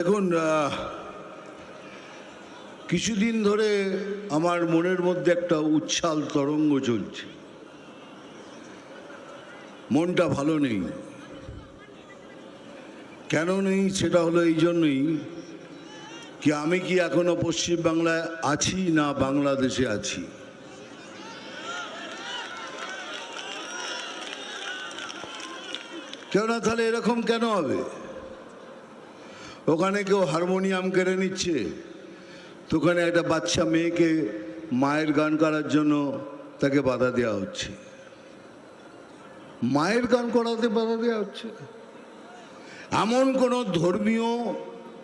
দেখুন কিছুদিন ধরে আমার মনের মধ্যে একটা উচ্ছ্বাল তরঙ্গ চলছে। মনটা ভালো নেই। কেন নেই সেটা হলো এই জন্যই কি আমি কি এখনও পশ্চিম বাংলায় আছি না বাংলাদেশে আছি? কেননা তাহলে এরকম কেন হবে? ওখানে কেউ হারমোনিয়াম কেড়ে নিচ্ছে। তো ওখানে একটা বাচ্চা মেয়েকে মায়ের গান করার জন্য তাকে বাধা দেওয়া হচ্ছে। মায়ের গান করাতে বাধা দেওয়া হচ্ছে। এমন কোনো ধর্মীয়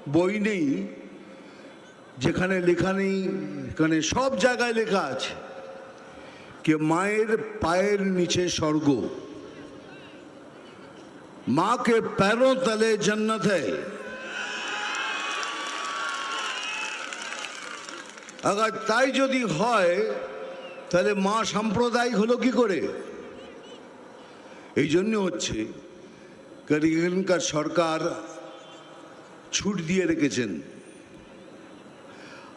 বই নেই, যেখানে লেখা নেই, এখানে সব জায়গায় লেখা আছে কে মায়ের পায়ের নিচে স্বর্গ। মাকে প্যারো তালে জন্নত है আগার তাই যদি হয়, তাহলে মা সাম্প্রদায়িক হলো কি করে? এই জন্য হচ্ছে এখানকার সরকার ছুট দিয়ে রেখেছেন।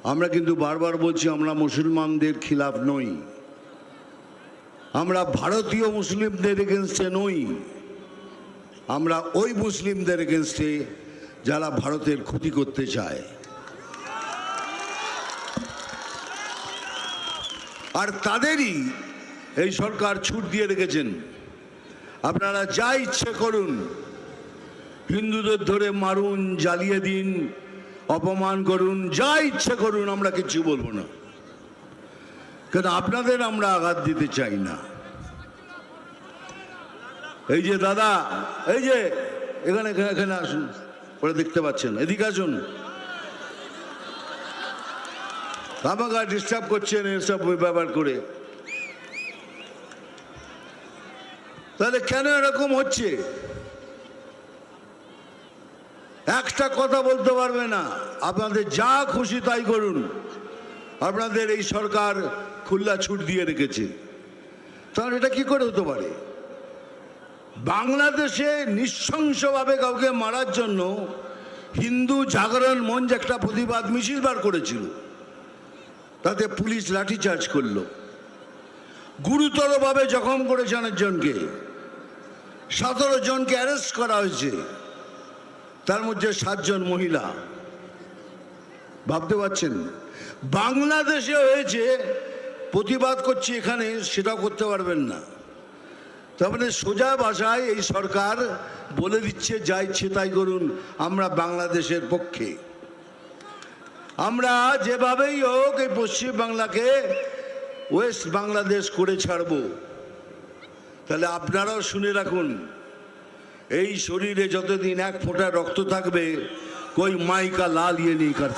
আমরা কিন্তু বারবার বলছি, আমরা মুসলমানদের খিলাফ নই। আমরা ভারতীয় মুসলিমদের এগেনস্টে নই। আমরা ওই মুসলিমদের এগেনস্টে যারা ভারতের ক্ষতি করতে চায়। আর তাদেরই এই সরকার ছুট দিয়ে রেখেছেন। আপনারা যা ইচ্ছে করুন, হিন্দুদের ধরে মারুন, জ্বালিয়ে দিন, অপমান করুন, যা ইচ্ছে করুন, আমরা কিছু বলব না। কেন, আপনাদের আমরা আঘাত দিতে চাই না। এই যে দাদা, এই যে, এখানে, এখানে- আসুন, ওরা দেখতে পাচ্ছেন, এদিকে আসুন। আমাকে ডিস্টার্ব করছেন এসব ব্যবহার করে। তাহলে কেন এরকম হচ্ছে? একটা কথা বলতে পারবে না। আপনাদের যা খুশি তাই করুন। আপনাদের এই সরকার খুল্লা ছুট দিয়ে রেখেছে। তাহলে এটা কি করে হতে পারে? বাংলাদেশে নৃশংসভাবে কাউকে মারার জন্য হিন্দু জাগরণ মঞ্চ একটা প্রতিবাদ মিছিল বার করেছিল। তাতে পুলিশ লাঠিচার্জ করল। গুরুতরভাবে জখম করেছে অনেকজনকে সতেরো জনকে অ্যারেস্ট করা হয়েছে। তার মধ্যে সাতজন মহিলা। ভাবতে পারছেন? বাংলাদেশে হয়েছে, প্রতিবাদ করছি এখানে, সেটাও করতে পারবেন না। তার মানে সোজা ভাষায় এই সরকার বলে দিচ্ছে, যা ইচ্ছে তাই করুন, আমরা বাংলাদেশের পক্ষে। আমরা যেভাবেই হোক এই পশ্চিম বাংলাকে ওয়েস্ট বাংলাদেশ করে ছাড়ব। তাহলে আপনারাও শুনে রাখুন, এই শরীরে যতদিন এক ফোঁটা রক্ত থাকবে, কই মাইকা লাল ইয়ে নেই কার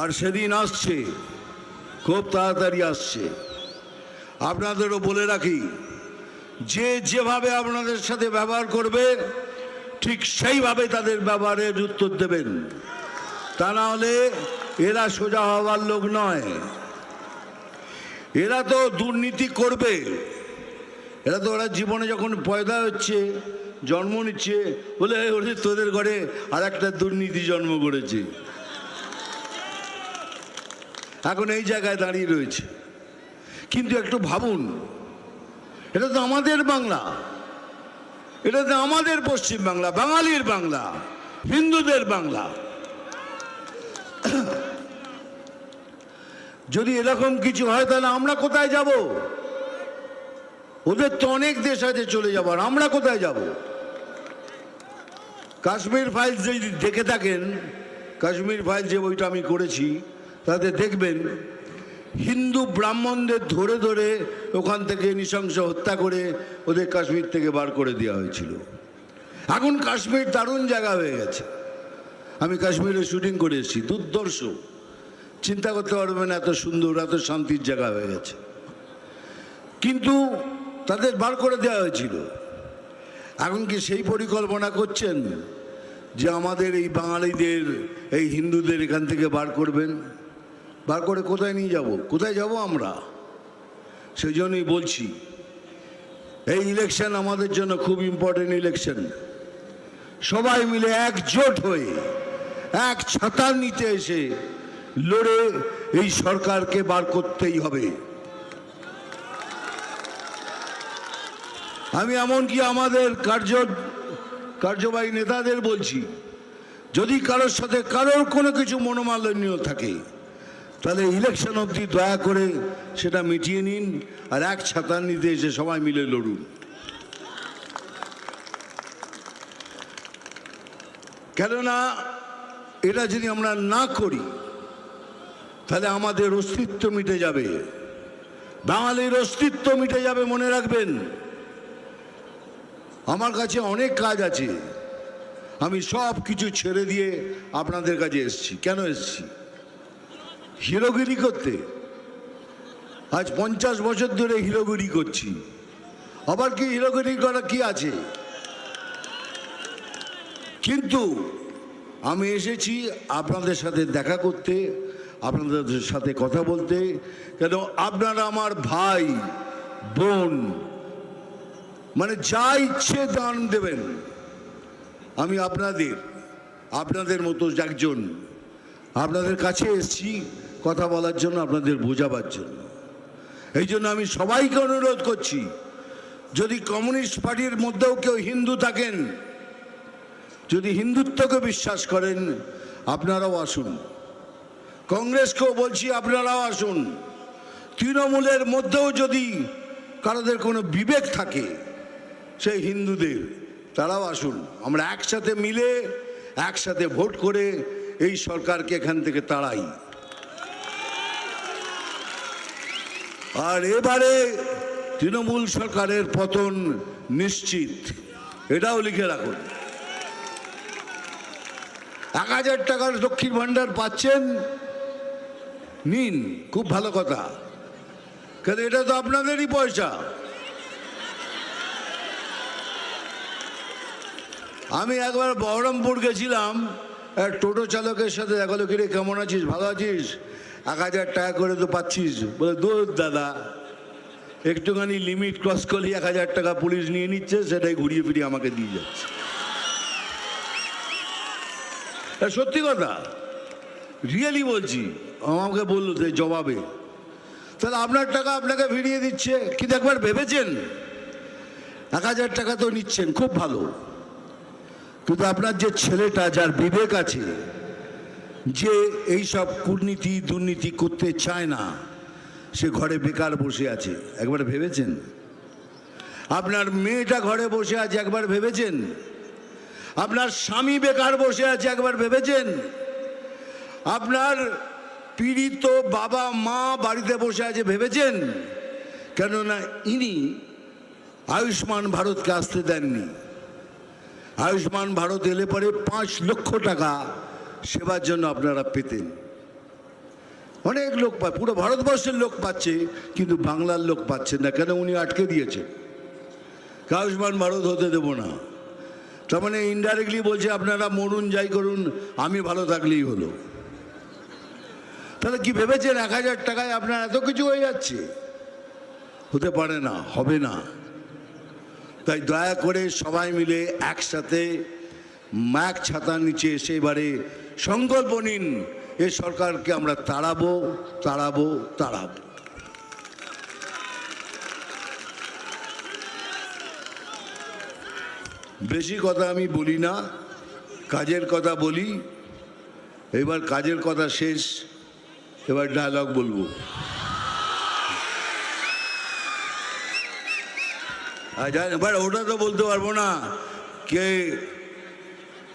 আর সেদিন আসছে, খুব তাড়াতাড়ি আসছে। আপনাদেরও বলে রাখি, যে যেভাবে আপনাদের সাথে ব্যবহার করবে ঠিক সেইভাবে তাদের ব্যবহারের উত্তর দেবেন। তা না হলে এরা সোজা হওয়ার লোক নয়। এরা তো দুর্নীতি করবে। এরা তো ওরা জীবনে যখন পয়দা হচ্ছে, জন্ম নিচ্ছে, বলে, "এই, ওরে, তোদের ঘরে আর একটা দুর্নীতি জন্ম করেছে। এখন এই জায়গায় দাঁড়িয়ে রয়েছে। কিন্তু একটু ভাবুন, এটা তো আমাদের বাংলা। এটা তো আমাদের পশ্চিম বাংলা, বাঙালির বাংলা, হিন্দুদের বাংলা। যদি এরকম কিছু হয় তাহলে আমরা কোথায় যাব? ওদের তো অনেক দেশ আছে চলে যাবার আমরা কোথায় যাব? কাশ্মীর ফাইলস যদি দেখে থাকেন, কাশ্মীর ফাইলস যে বইটা আমি করেছি, তাতে দেখবেন হিন্দু ব্রাহ্মণদের ধরে ধরে ওখান থেকে নৃশংস হত্যা করে ওদের কাশ্মীর থেকে বার করে দেওয়া হয়েছিল। এখন কাশ্মীর দারুণ জায়গা হয়ে গেছে। আমি কাশ্মীরে শুটিং করে এসেছি, দুর্দর্শ। চিন্তা করতে পারবেন এত সুন্দর, এত শান্তির জায়গা হয়ে গেছে। কিন্তু তাদের বার করে দেওয়া হয়েছিল। এখন কি সেই পরিকল্পনা করছেন যে আমাদের এই বাঙালিদের, এই হিন্দুদের এখান থেকে বার করবেন? বার করে কোথায় নিয়ে যাব? কোথায় যাব আমরা? সেই জন্যই বলছি, এই ইলেকশন আমাদের জন্য খুব ইম্পর্টেন্ট ইলেকশন সবাই মিলে একজোট হয়ে, এক ছাতার নিচে এসে লড়ে এই সরকারকে বার করতেই হবে। আমি এমনকি আমাদের কার্য, কার্যবাহী নেতাদের বলছি, যদি কারোর সাথে কারোর কোনো কিছু মনোমালিন্য থাকে তাহলে ইলেকশন অবধি দয়া করে সেটা মিটিয়ে নিন আর এক ছাতার নিতে এসে সবাই মিলে লড়ুন। কেননা এটা যদি আমরা না করি, তাহলে আমাদের অস্তিত্ব মিটে যাবে। বাঙালির অস্তিত্ব মিটে যাবে, মনে রাখবেন। আমার কাছে অনেক কাজ আছে। আমি সব কিছু ছেড়ে দিয়ে আপনাদের কাছে এসেছি। কেন এসেছি? হিরোগিরি করতে। আজ পঞ্চাশ বছর ধরে হিরোগিরি করছি। আবার কি হিরোগিরি করা কি আছে? কিন্তু আমি এসেছি আপনাদের সাথে দেখা করতে, আপনাদের সাথে কথা বলতে, কেন আপনারা আমার ভাই, বোন মানে যা ইচ্ছে দান দেবেন। আমি আপনাদের আপনাদের মতো একজন আপনাদের কাছে এসেছি। কথা বলার জন্য আপনাদের বোঝাবার জন্য। এই জন্য আমি সবাইকে অনুরোধ করছি, যদি কমিউনিস্ট পার্টির মধ্যেও কেউ হিন্দু থাকেন, যদি হিন্দুত্বকে বিশ্বাস করেন, আপনারাও আসুন। কংগ্রেসকেও বলছি, আপনারাও আসুন। তৃণমূলের মধ্যেও যদি কারোদের কোনো বিবেক থাকে, সেই হিন্দুদের, তারাও আসুন। আমরা একসাথে মিলে, একসাথে ভোট করে এই সরকারকে এখান থেকে তাড়াই। আর এবারে তৃণমূল সরকারের পতন নিশ্চিত। এটাও লিখে রাখুন। এক হাজার টাকার লক্ষ্মীর ভাণ্ডার পাচ্ছেন? নিন, খুব ভালো কথা। কেন, এটা তো আপনাদেরই পয়সা। আমি একবার বহরমপুর গেছিলাম, এক টোটো চালকের সাথে দেখাল কিরে, কেমন আছিস, ভালো আছিস? এক হাজার টাকা করে তো পাচ্ছিস। বলে, দূর দাদা, একটুখানি লিমিট ক্রস করলে, এক হাজার টাকা পুলিশ নিয়ে নিচ্ছে, সেটাই ঘুরিয়ে ফিরিয়ে আমাকে দিয়ে যাচ্ছে। সত্যি কথা? রিয়েলি বলছি। আমাকে বলল যে জবাবে। তাহলে আপনার টাকা আপনাকে ফিরিয়ে দিচ্ছে। কিন্তু একবার ভেবেছেন? এক হাজার টাকা তো নিচ্ছেন, খুব ভালো। কিন্তু আপনার যে ছেলেটা, যার বিবেক আছে যে এই সব কূটনীতি দুর্নীতি করতে চায় না, সে ঘরে বেকার বসে আছে। একবার ভেবেছেন? আপনার মেয়েটা ঘরে বসে আছে, একবার ভেবেছেন? আপনার স্বামী বেকার বসে আছে, একবার ভেবেছেন? আপনার পীড়িত বাবা, মা বাড়িতে বসে আছে, ভেবেছেন? কেননা ইনি আয়ুষ্মান ভারতকে আসতে দেননি। আয়ুষ্মান ভারত এলে পরে পাঁচ লক্ষ টাকা সেবার জন্য আপনারা পেতেন। অনেক লোক পায় পুরো ভারতবর্ষের লোক পাচ্ছে, কিন্তু বাংলার লোক পাচ্ছে না। কেন উনি আটকে দিয়েছেন আয়ুষ্মান ভারত হতে দেব না। তার মানে ইনডাইরেক্টলি বলছে, আপনারা মরুন, যাই করুন, আমি ভালো থাকলেই হলো। তাহলে কি ভেবেছেন, এক হাজার টাকায় আপনার এত কিছু হয়ে যাচ্ছে? হতে পারে না, হবে না। তাই দয়া করে সবাই মিলে একসাথে ম্যাক ছাতার নিচে এসে এবারে সংকল্প নিন, এ সরকারকে আমরা তাড়াবো তাড়াবো তাড়াবো। বেশি কথা আমি বলি না, কাজের কথা বলি, এবার কাজের কথা শেষ, এবার ডায়লগ বলব। জান এবার ওটা তো বলতে পারব না, কে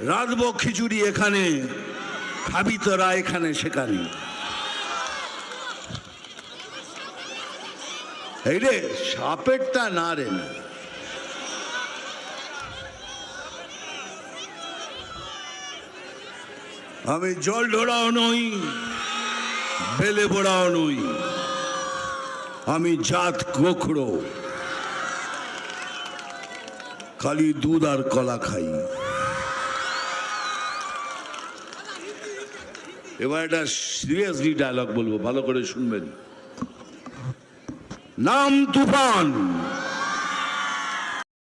রাঁধবো খিচুড়ি এখানে, খাবি তোরা এখানে সেখানে। এই রে, সাপেরটা না রে না। আমি জল ঢোড়াও নই, বেলে বোড়াও নই। আমি জাত গোখরো খালি দুধ আর কলা খাই। এবার একটা সিরিয়াসলি ডায়লগ বলব ভালো করে শুনবেন। নাম তুফান।